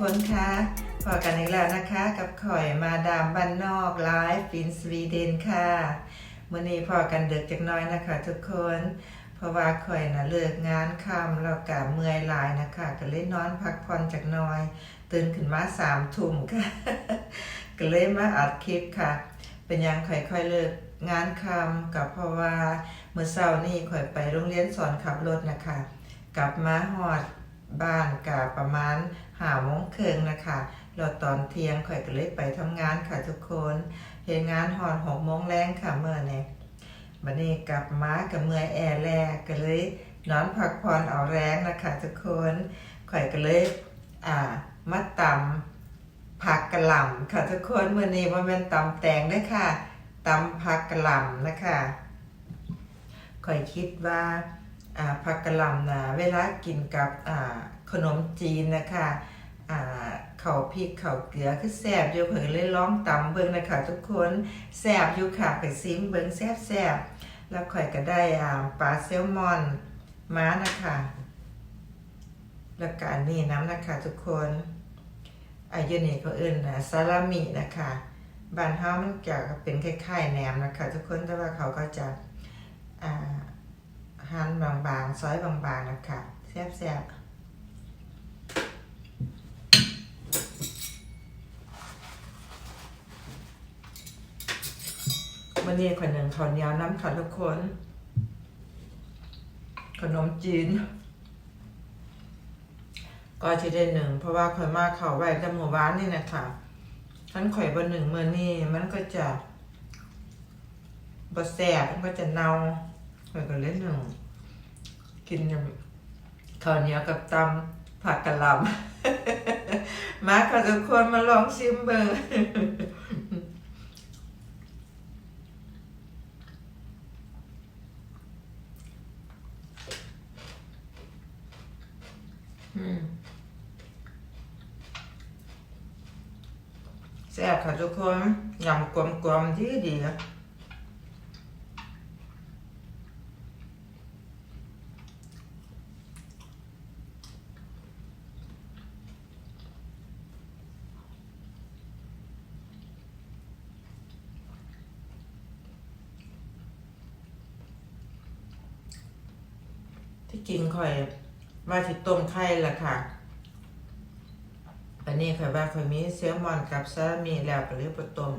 คนคะพอกันอีกแล้วนะคะ กับข่อยมาดามบ้านนอกไลฟ์ฟินสวีเดนค่ะมื่อนี้พอกันเดึกจักน้อยนะคะ ทุกคน เพราะว่าข่อยนะเลิกงานค่ำแล้วก็เมื่อยหลายนะคะ ก็เลยนอนพักผ่อนจักน้อย ตื่นขึ้นมาสามทุ่มค่ะ ก็เลยมาอัดคลิปค่ะ เป็นยังข่อยค่อยเลิกงานค่ำกับเพราะว่าเมื่อเช้านี่ข่อยไปโรงเรียนสอนขับรถนะคะ กลับมาฮอด บ้านกับประมาณหาโมงครึ่งนะคะแล้วตอนเที่ยงข่อยก็เลยไปทำงานค่ะทุกคนเฮ็ดงานฮอดหกโมงแรงค่ะเมื่อเนี้บัดนี้กลับมากับเมื่อแอร์แลกก็เลยนอนพักผ่อนเอาแรงนะคะทุกคนข่อยก็เลยอ่ามาตำผักกะหล่ำค่ะทุกคนเมื้อนี้บ่แม่นตำแตงด้อค่ะตำผักกะหล่ำนะคะข่อยคิดว่า ผักกะหล่ำนะเวลากินกับขนมจีนนะคะอ่าข้าพริกเข้าเกลือคือแซ่บอยู่เพิ่นเลยลองตำเบิ่งนะคะทุกคนแซ่บอยู่ค่ะไปซิมเบิ่งแซ่บๆแล้วข่อยก็ได้ปลาแซลมอนม้านะคะแล้วก็อันนี้น้ำนะคะทุกคนอายุนี่เขาเอิ้นนะซาลามินะคะบานเฮามันจะเป็นคล้ายๆแหนมนะคะ ทุกคนแต่ว่าเขาก็จะอ่า หั่นบางๆ ซอยบางๆนะคะแซ่บๆวันนี้คนหนึ่งข้าวเนียวน้ำค่ะทุกคน ขนมจีน ก็จะได้หนึ่ง เพราะว่าข่อยมาเขาไว้แต่หมู่บ้านนี่นะคะท่านข่อยบนหนึ่งเมื่อนี่มันก็จะบะแสบมันก็จะเน่า อยก็เล่นหนึ่งกินข้าวเหนียวกับตำผักกะหล่ำมาค่ะทุกคนมาลองชิมเบอืมแซ่บค่ะทุกคนยำกลมๆดีดีๆที่ ริงข่อย ว่าสิต้มไข่ละค่ะอันนี้ข่อยว่าข่อยมีเซลมอนกับซาลามีแล้วก็เลยบ่ต้ม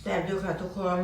แซ่บอยู่ค่ะทุกคน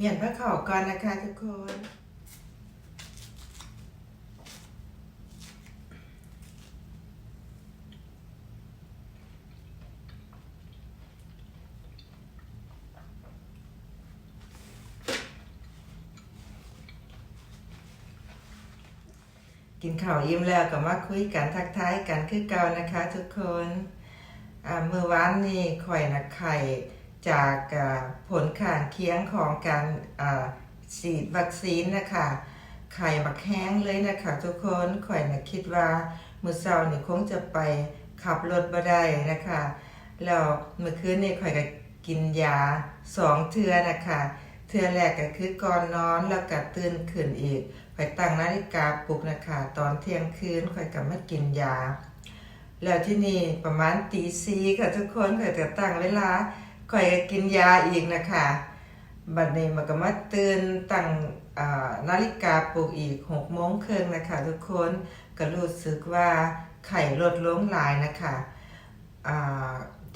เมียนพระเข่าก่อนนะคะทุกคนกินข้าวอิ่มแล้วก็มาคุยกันทักทายกันคือเก่านะคะ ทุกคนอ่าเมื่อวานนี้ข่อยนะไข่ จากผลข้างเคียงของการฉีดวัคซีนนะคะไข่มักแห้งเลยนะคะทุกคนข่อยนะคิดว่ามือเช้านี่คงจะไปขับรถบ่ได้นะคะแล้วเมื่อคืนนี้ข่อยก็กินยาสองเทือนะคะเทือแรกก็คือก่อนนอนแล้วก็ตื่นขึ้นอีกข่อยตั้งนาฬิกาปลุกนะคะตอนเที่ยงคืนข่อยก็มากินยา แล้วที่นี่ประมาณตีสี่ค่ะทุกคนข่อยจะตั้งเวลา ข่อยกินยาอีกนะคะบัดนี้มันก็มาตื่นตั้งนาฬิกาปลุกอีกหกโมงครึ่งนะคะทุกคนก็รู้สึกว่าไข่ลดลงหลายนะคะ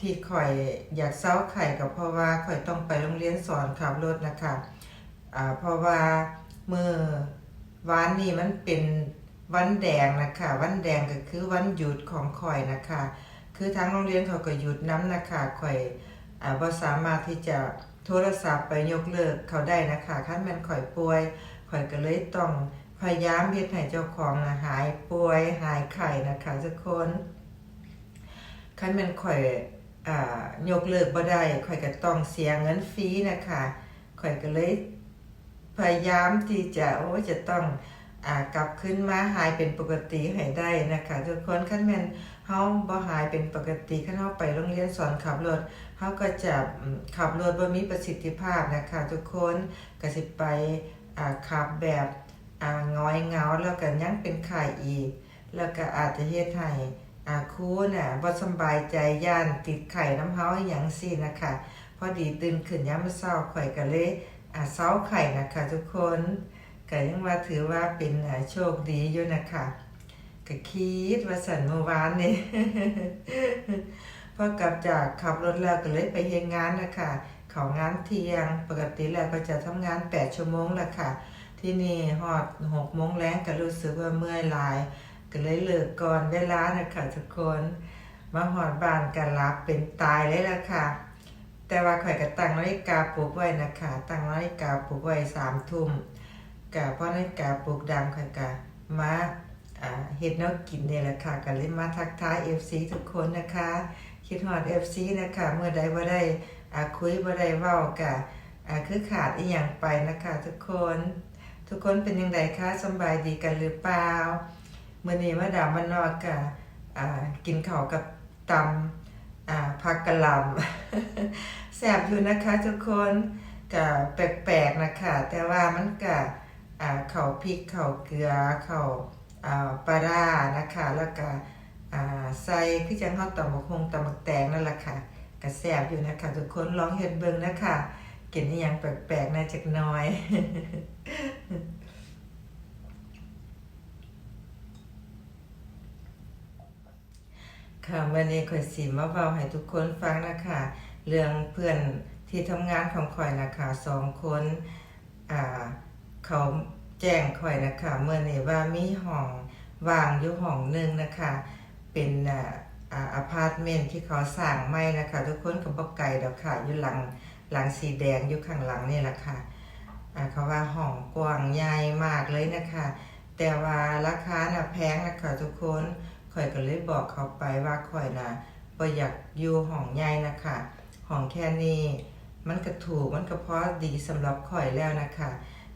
ที่ข่อยอยากเศร้าไข่ก็เพราะว่าข่อยต้องไปโรงเรียนสอนขับรถนะคะเพราะว่าเมื่อวันนี้มันเป็นวันแดงนะคะวันแดงก็คือวันหยุดของข่อยนะคะ คือทางโรงเรียนเขาก็หยุดน้ำนะคะข่อย อ่าบสามารถที่จะโทรศัพท์ไปยกเลิกเขาได้นะคะคันแม่นข่อยป่วยข่อยก็เลยต้องพยายามเฮ็ดให้เจ้าของนะหายป่วยหายไข้นะคะทุกคนคันแม่นข่อยอยกเลิกบ่ได้ข่อยก็ต้องเสียเงินฟรีนะคะข่อยก็เลย พยายามที่จะโอ้จะต้องอกลับขึ้นมาหายเป็นปกติให้ได้นะคะ ทุกคนขั้นแม่น เฮาบ่หายเป็นปกติขั้นเฮาไปโรงเรียนสอนขับรถเฮาก็จะขับรถบ่มีประสิทธิภาพนะคะทุกคนก็สิไปขับแบบง้อยเงาแล้วก็ยังเป็นไข้อีก แล้วก็อาจจะเฮ็ดให้อ่าครูน่ะบ่สบายใจย่านติดไข้น้ำเฮาอหยังซี่นะคะพอดีตื่นขึ้นยามมื้อเช้าข่อยก็เลยอ่าเซาไข่นะคะทุกคนก็ยังว่าถือว่าเป็นโชคดีอยู่นะคะ ก็คิดว่าสันเมื่อวานนี่พอกลับจากขับรถแล้วก็เลยไปเฮ็ดงานนะคะเขางานเที่ยงปกติแล้วก็จะทำงาน 8 ชั่วโมงแหละค่ะ ที่นี่ฮอด6โมงแรงก็รู้สึกว่าเมื่อยหลาย ก็เลยเลิกก่อนเวลานะคะทุกคน มาหอดบ้านกันรับเป็นตายเลยละค่ะ แต่ว่าข่อยก็ตั้งนาฬิกาปลุกไว้นะคะตั้งนาฬิกาปลุกไว้สามทุ่มกะพราะนาฬิกาปลุกดังข่อยก็มาอ่า เฮ็ดนวกินนี่แหละค่ะก็เลยมาทักทาย FC ทุกคนนะคะ คิดฮอด FC นะคะเมื่อใดบ่ได้อ่าคุยบ่ได้เว้ากะอ่าคือขาดอีหยังไปนะคะทุกคน ทุกคนเป็นยังไงคะสบายดีกันหรือเปล่าเมื้อนี้มาดามมันนอกกะอ่ากินข้าวกับตำอ่าผักกะหล่ำแสบอยู่นะคะทุกคนก็แปลกๆนะคะแต่ว่ามันก็อ่าเข่าพริกเข่าเกลือเข่า ปลาร้านะคะแล้วก็ใส่คือจังเฮาตำบักฮงตำบักแตงนั่นแหละค่ะก็แสบอยู่นะคะทุกคนลองเฮ็ดเบิ่งนะคะกินอหยังแปลกๆนะจักน่อยค่ะวันนี้ข่อยสิมาเว้าให้ทุกคนฟังนะคะ เรื่องเพื่อนที่ทำงานของข่อยนะคะสองคนอ่าเขา แจ้งข่อยนะคะเมื่อนี้ว่ามีห้องว่างอยู่ห้องหนึ่งนะคะ เป็นอ่าอ่าอพาร์ตเมนต์ที่เขาสร้างใหม่นะคะ ทุกคนก็บ่ไกลดอกค่ะอยู่หลังหลังสีแดงอยู่ข้างหลังนี่แหละค่ะอ่าเขาว่าห้องกว้างใหญ่มากเลยนะคะ แต่ว่าราคาน่ะแพงนะคะทุกคนข่อยก็เลยบอกเขาไปว่าข่อยนะบ่อยากอยู่ห้องใหญ่นะคะห้องแค่นี้มันก็ถูกมันก็พอดีสำหรับข่อยแล้วนะคะ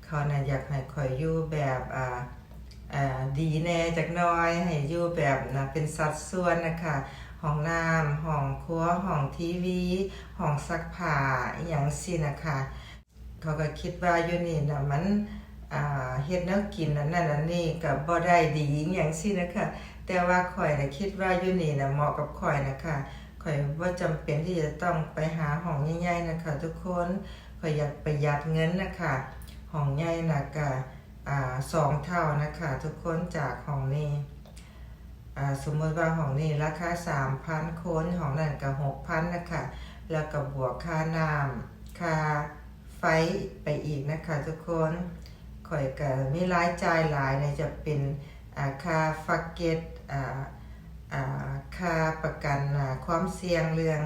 เขาน่ะอยากให้ข่อยอยู่แบบอ่าดีแน่จักน้อยให้อยู่แบบนะเป็นสัดส่วนนะคะห้องน้ำห้องครัวห้องทีวีห้องซักผ้าอย่างสินะคะเขาก็คิดว่าอยู่นี่นะมันเฮ็ดแนวกินนั่นนั่นนี่ก็บ่ได้ดีอย่างสินะคะแต่ว่าข่อยนะคิดว่าอยู่นี่นะเหมาะกับข่อยนะคะข่อยว่าจำเป็นที่จะต้องไปหาห้องใหญ่ๆนะคะ ทุกคนข่อยอยากประหยัดเงินนะคะ ห้องใหญ่นะก็อ่าสองเท่านะคะทุกคนจากห้องนี้อ่าสมมติว่าห้องนี้ราคาสามพันคนห้องนั้นก็หกพันนะคะแล้วก็บวกค่าน้ำค่าไฟไปอีกนะคะ ทุกคนข่อยก็มีรายจ่ายหลายนจะเป็นอ่าค่าฟักเก็ตอ่าค่าประกันความเสี่ยงเรื่อง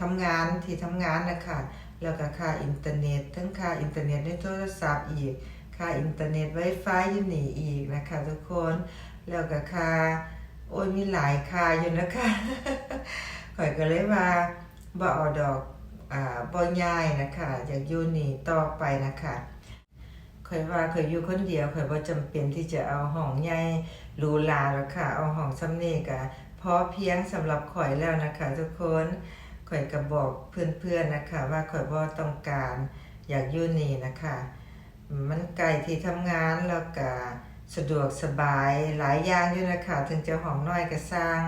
ทำงานที่ทำงานนะคะ แล้วก็ค่าอินเทอร์เน็ตทั้งค่าอินเทอร์เน็ตในโทรศัพท์อีก ค่าอินเทอร์เน็ต Wi-Fi อยู่นี่อีกนะคะทุกคน แล้วก็ค่าโอ้ยมีหลายค่าอยู่นะคะข่อยก็เลยว่าบ่เอาดอกอ่าบ่ย้ายนะคะอยากอยู่นี่ต่อไปนะคะข่อยว่าข่อยอยู่คนเดียวข่อยบ่จำเป็นที่จะเอาห้องใหญ่หรูหราหรอกค่ะ เอาห้องซ้ำนี้ก็พอเพียงสำหรับข่อยแล้วนะคะ ทุกคน ข่อยก็บอกเพื่อนๆนะคะ ว่าข่อยบ่ต้องการอยากอยู่นี่นะคะ มันไกลที่ทำงานแล้วก็สะดวกสบายหลายอย่างอยู่นะคะถึงจะห้องน้อยก็สร้าง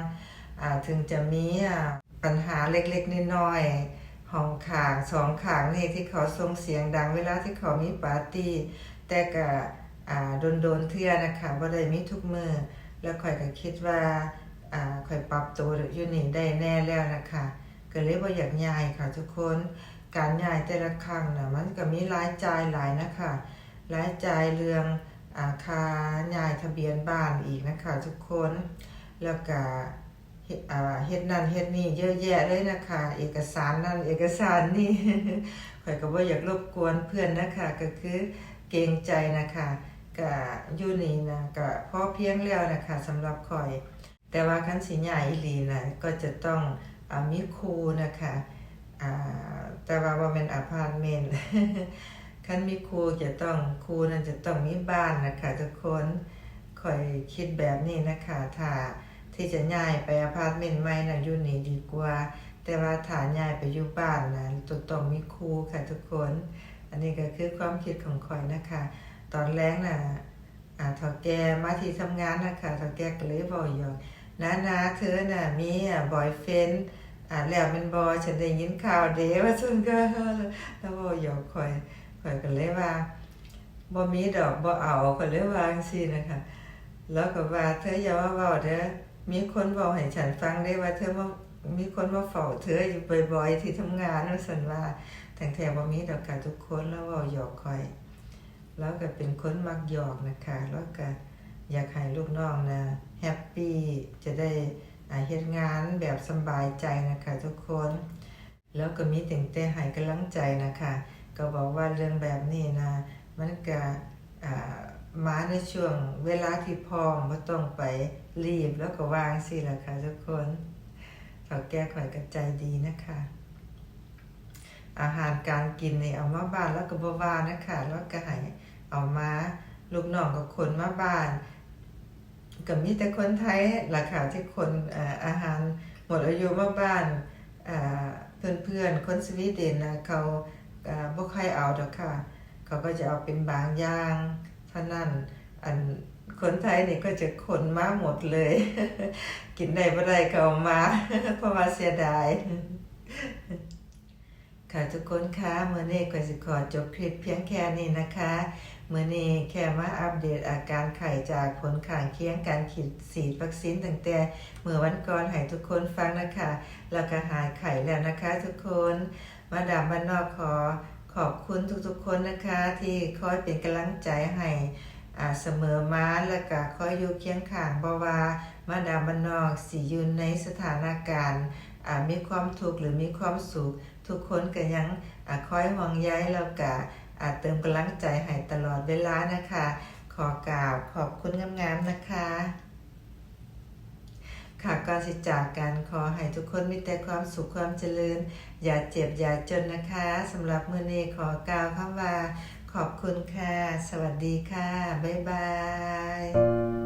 อ่าถึงจะมีปัญหาเล็กๆน้อยๆห้องขางสองขางนี่ที่เขาส่งเสียงดังเวลาที่เขามีปาร์ตี้ แต่ก็อ่าโดนๆเทื่อนะคะบ่ได้มีทุกมือแล้วข่อยก็คิดว่าอ่าข่อยปรับตัวอยู่นี่ได้แน่แล้วนะคะ ก็เลยบ่อยากย้ายค่ะทุกคนการย้ายแต่ละครั้งนะมันก็มีรายจ่ายหลายนะคะรายจ่ายเรื่องอาคาย้ายทะเบียนบ้านอีกนะคะทุกคนแล้วก็เฮ็ดอ่าเฮ็ดนั่นเฮ็ดนี่เยอะแยะเลยนะคะ เอกสารนั่นเอกสารนี่ข่อยก็บ่าอยากรบกวนเพื่อนนะคะก็คือเกรงใจนะคะก็อยู่นี่นะก็พอเพียงแล้วนะคะสำหรับข่อย แต่ว่าคันสิย้ายอีหลีนะก็จะต้อง มีครูนะคะอ่าแต่ว่าบ่แม่นอพาร์ตเมนต์คันมีครูจะต้องครูนั้นจะต้องมีบ้านนะคะทุกคนคอยคิดแบบนี้นะคะถ้าที่จะย้ายไปอพาร์ตเมนต์ใหม่น่ะอยู่นี่ดีกว่า แต่ว่าถ้าย้ายไปอยู่บ้านนะต้องต้องมีครูค่ะทุกคน อันนี้ก็คือความคิดของข่อยนะคะ ตอนแรกน่ะอ่าเฒ่าแกมาที่ทำงานนะคะเฒ่าแกก็เลยบอกอยู่ นะนะเธอน่ะมีอะบอยเฟนอ่านแล้วเป็นบอฉันได้ยินข่าวเด้ว่าฉันก็แล้วบอหยอกคอยคอยกันเลยว่าบ่มีดอกบ่เอาก็เลยว่างซี่นะคะแล้วก็ว่าเธออย่าว่าเว้าเด้อมีคนบอกให้ฉันฟังได้ว่าเธอว่ามีคนมาเฝ้าเธออยู่บ่อยๆที่ทำงานว่าซั่นว่าแต่แท้บ่มีดอกค่ะทุกคนแล้วเว้าหยอกคอย แล้วก็เป็นคนมักหยอกนะคะแล้วก็ อยากให้ลูกน้องนะแฮปปี้จะได้เฮ็ดงานแบบสบายใจนะคะทุกคน แล้วก็มีแต่งแต่ให้กำลังใจนะคะ ก็บอกว่าเรื่องแบบนี้นะมันก็อ่ามาในช่วงเวลาที่พร้อมบ่ต้องไปรีบแล้วก็วางสิล่ะค่ะทุกคนเขาแก้ข่อยกับใจดีนะคะ อาหารการกินนี่เอามาบ้านแล้วก็บ่วานะคะ แล้วก็ให้เอามาลูกน้องก็คนมาบ้าน ก็มีแต่คนไทยล่ะค่ะที่คนอาหารหมดอายุมาบ้านอ่าเพื่อนๆคนสวีเดนนะเขาบ่ค่อยเอาดอกค่ะ เขาก็จะเอาเป็นบางอย่างเท่านั้นอันคนไทยนี่ก็จะคนมาหมดเลย กินได้บ่ได้ก็เอามา เพราะว่าเสียดาย ค่ะทุกคนคะเมื่อนี้ก็สิขอจบคลิปเพียงแค่นี้นะคะ เมื่อนี้แค่มาอัปเดตอาการไข้จากผลข้างเคียงการฉีดสีดวัคซีนตั้งแต่เมื่อวันก่อนให้ทุกคนฟังนะคะ แล้วก็หายไข้แล้วนะคะทุกคน มาดามบ้านนอกขอขอบคุณทุกๆคนนะคะ ที่คอยเป็นกำลังใจให้เสมอมาแล้วก็คอยอยู่เคียงข้างบ่ว่ามาดามบ้านนอกสิอยู่ในสถานการณ์มีความทุกข์หรือมีความสุขทุกคนก็ยังอคอยห่วงใยแล้วก็อา เติมกำลังใจให้ตลอดเวลานะคะ ขอกราบขอบคุณงามๆนะคะ ค่ะก่อนสิจากกันขอให้ทุกคนมีแต่ความสุขความเจริญ อย่าเจ็บอย่าจนนะคะสำหรับมื้อนี้ขอกล่าวคำว่า ขอบคุณค่ะ สวัสดีค่ะ บ๊ายบาย